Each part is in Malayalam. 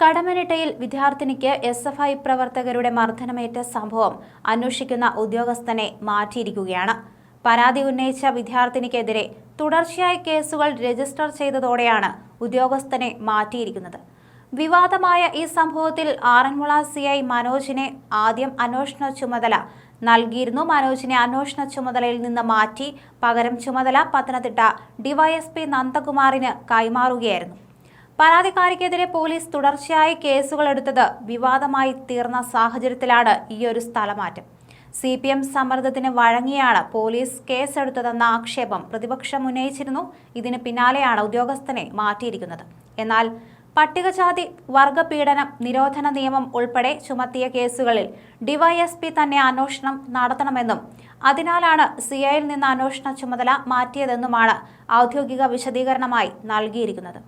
കടമനിട്ടയിൽ വിദ്യാർത്ഥിനിക്ക് എസ് എഫ് ഐ പ്രവർത്തകരുടെ മർദ്ദനമേറ്റ സംഭവം അന്വേഷിക്കുന്ന ഉദ്യോഗസ്ഥനെ മാറ്റിയിരിക്കുകയാണ്. പരാതി ഉന്നയിച്ച വിദ്യാർത്ഥിനിക്കെതിരെ തുടർച്ചയായ കേസുകൾ രജിസ്റ്റർ ചെയ്തതോടെയാണ് ഉദ്യോഗസ്ഥനെ മാറ്റിയിരിക്കുന്നത്. വിവാദമായ ഈ സംഭവത്തിൽ ആറന്മുള സി ഐ മനോജിനെ ആദ്യം അന്വേഷണ ചുമതല നൽകിയിരുന്നു. മനോജിനെ അന്വേഷണ ചുമതലയിൽ നിന്ന് മാറ്റി പകരം ചുമതല പത്തനംതിട്ട ഡിവൈഎസ്പി നന്ദകുമാറിന് കൈമാറുകയായിരുന്നു. പരാതിക്കാരിക്കെതിരെ പോലീസ് തുടർച്ചയായി കേസുകൾ എടുത്തത് വിവാദമായി തീർന്ന സാഹചര്യത്തിലാണ് ഈയൊരു സ്ഥലമാറ്റം. സി പി എം സമ്മർദ്ദത്തിന് വഴങ്ങിയാണ് പോലീസ് കേസെടുത്തതെന്ന ആക്ഷേപം പ്രതിപക്ഷം ഉന്നയിച്ചിരുന്നു. ഇതിന് പിന്നാലെയാണ് ഉദ്യോഗസ്ഥനെ മാറ്റിയിരിക്കുന്നത്. എന്നാൽ പട്ടികജാതി വർഗപീഡനം നിരോധന നിയമം ഉൾപ്പെടെ ചുമത്തിയ കേസുകളിൽ ഡിവൈഎസ്പി തന്നെ അന്വേഷണം നടത്തണമെന്നും അതിനാലാണ് സിഐയിൽ നിന്ന് അന്വേഷണ ചുമതല മാറ്റിയതെന്നുമാണ് ഔദ്യോഗിക വിശദീകരണമായി നൽകിയിരിക്കുന്നത്.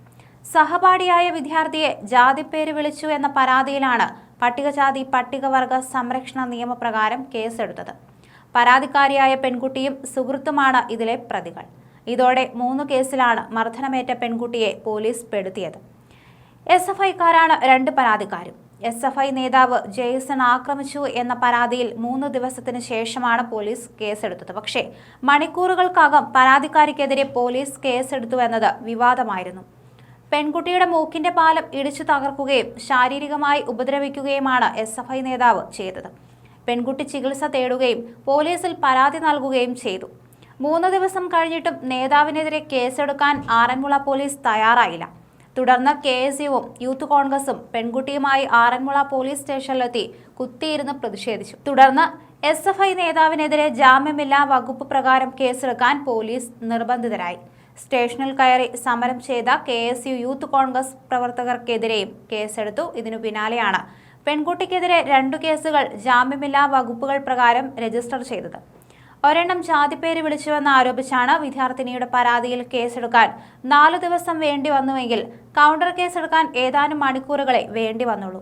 സഹപാഠിയായ വിദ്യാർത്ഥിയെ ജാതിപ്പേര് വിളിച്ചു എന്ന പരാതിയിലാണ് പട്ടികജാതി പട്ടികവർഗ സംരക്ഷണ നിയമപ്രകാരം കേസെടുത്തത്. പരാതിക്കാരിയായ പെൺകുട്ടിയും സുഹൃത്തുമാണ് ഇതിലെ പ്രതികൾ. ഇതോടെ മൂന്ന് കേസിലാണ് മർദ്ദനമേറ്റ പെൺകുട്ടിയെ പോലീസ് പെടുത്തിയത്. എസ് എഫ് ഐക്കാരാണ് രണ്ട് പരാതിക്കാരും. എസ് എഫ് ഐ നേതാവ് ജെയ്സൺ ആക്രമിച്ചു എന്ന പരാതിയിൽ മൂന്ന് ദിവസത്തിന് ശേഷമാണ് പോലീസ് കേസെടുത്തത്. പക്ഷേ മണിക്കൂറുകൾക്കകം പരാതിക്കാരിക്കെതിരെ പോലീസ് കേസെടുത്തു എന്നത് വിവാദമായിരുന്നു. പെൺകുട്ടിയുടെ മൂക്കിന്റെ പാലം ഇടിച്ചു തകർക്കുകയും ശാരീരികമായി ഉപദ്രവിക്കുകയുമാണ് എസ് എഫ് ഐ നേതാവ് ചെയ്തത്. പെൺകുട്ടി ചികിത്സ തേടുകയും പോലീസിൽ പരാതി നൽകുകയും ചെയ്തു. മൂന്ന് ദിവസം കഴിഞ്ഞിട്ടും നേതാവിനെതിരെ കേസെടുക്കാൻ ആറന്മുള പോലീസ് തയ്യാറായില്ല. തുടർന്ന് കെ എസ് യുവും യൂത്ത് കോൺഗ്രസും പെൺകുട്ടിയുമായി ആറന്മുള പോലീസ് സ്റ്റേഷനിലെത്തി കുത്തിയിരുന്ന് പ്രതിഷേധിച്ചു. തുടർന്ന് എസ് എഫ് ഐ നേതാവിനെതിരെ ജാമ്യമില്ലാ വകുപ്പ് പ്രകാരം കേസെടുക്കാൻ പോലീസ് നിർബന്ധിതരായി. സ്റ്റേഷനിൽ കയറി സമരം ചെയ്ത K S U youth Congress പ്രവർത്തകർക്കെതിരെയും കേസെടുത്തു. ഇതിനു പിന്നാലെയാണ് പെൺകുട്ടിക്കെതിരെ രണ്ടു കേസുകൾ ജാമ്യമില്ലാ വകുപ്പുകൾ പ്രകാരം രജിസ്റ്റർ ചെയ്തത്. ഒരെണ്ണം ജാതിപ്പേര് വിളിച്ചുവെന്ന് ആരോപിച്ചാണ് വിദ്യാർത്ഥിനിയുടെ പരാതിയിൽ കേസെടുക്കാൻ നാലു ദിവസം വേണ്ടി വന്നുവെങ്കിൽ കൗണ്ടർ കേസെടുക്കാൻ ഏതാനും മണിക്കൂറുകളെ വേണ്ടി വന്നുള്ളൂ.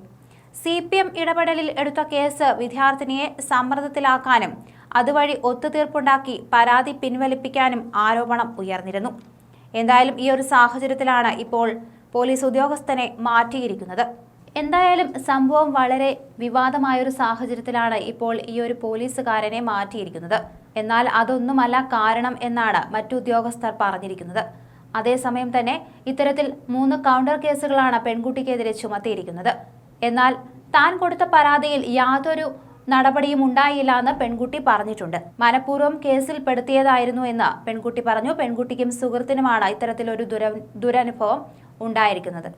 സി പി എം ഇടപെടലിൽ എടുത്ത കേസ് വിദ്യാർത്ഥിനിയെ സമ്മർദ്ദത്തിലാക്കാനും അതുവഴി ഒത്തുതീർപ്പുണ്ടാക്കി പരാതി പിൻവലിപ്പിക്കാനും ആരോപണം ഉയർന്നിരുന്നു. എന്തായാലും ഈ ഒരു സാഹചര്യത്തിലാണ് ഇപ്പോൾ പോലീസ് ഉദ്യോഗസ്ഥനെ മാറ്റിയിരിക്കുന്നത്. എന്തായാലും സംഭവം വളരെ വിവാദമായൊരു സാഹചര്യത്തിലാണ് ഇപ്പോൾ ഈ ഒരു പോലീസുകാരനെ മാറ്റിയിരിക്കുന്നത്. എന്നാൽ അതൊന്നുമല്ല കാരണം എന്നാണ് മറ്റു ഉദ്യോഗസ്ഥർ പറഞ്ഞിരിക്കുന്നത്. അതേസമയം തന്നെ ഇത്തരത്തിൽ മൂന്ന് കൗണ്ടർ കേസുകളാണ് പെൺകുട്ടിക്കെതിരെ ചുമത്തിയിരിക്കുന്നത്. എന്നാൽ താൻ കൊടുത്ത പരാതിയിൽ യാതൊരു നടപടിയും ഉണ്ടായില്ല എന്ന് പെൺകുട്ടി പറഞ്ഞിട്ടുണ്ട്. മനഃപൂർവം കേസിൽ പെടുത്തിയതായിരുന്നു എന്ന് പെൺകുട്ടി പറഞ്ഞു. പെൺകുട്ടിക്കും സുഹൃത്തിനുമാണ് ഇത്തരത്തിലൊരു ദുര ദുരനുഭവം ഉണ്ടായിരിക്കുന്നത്.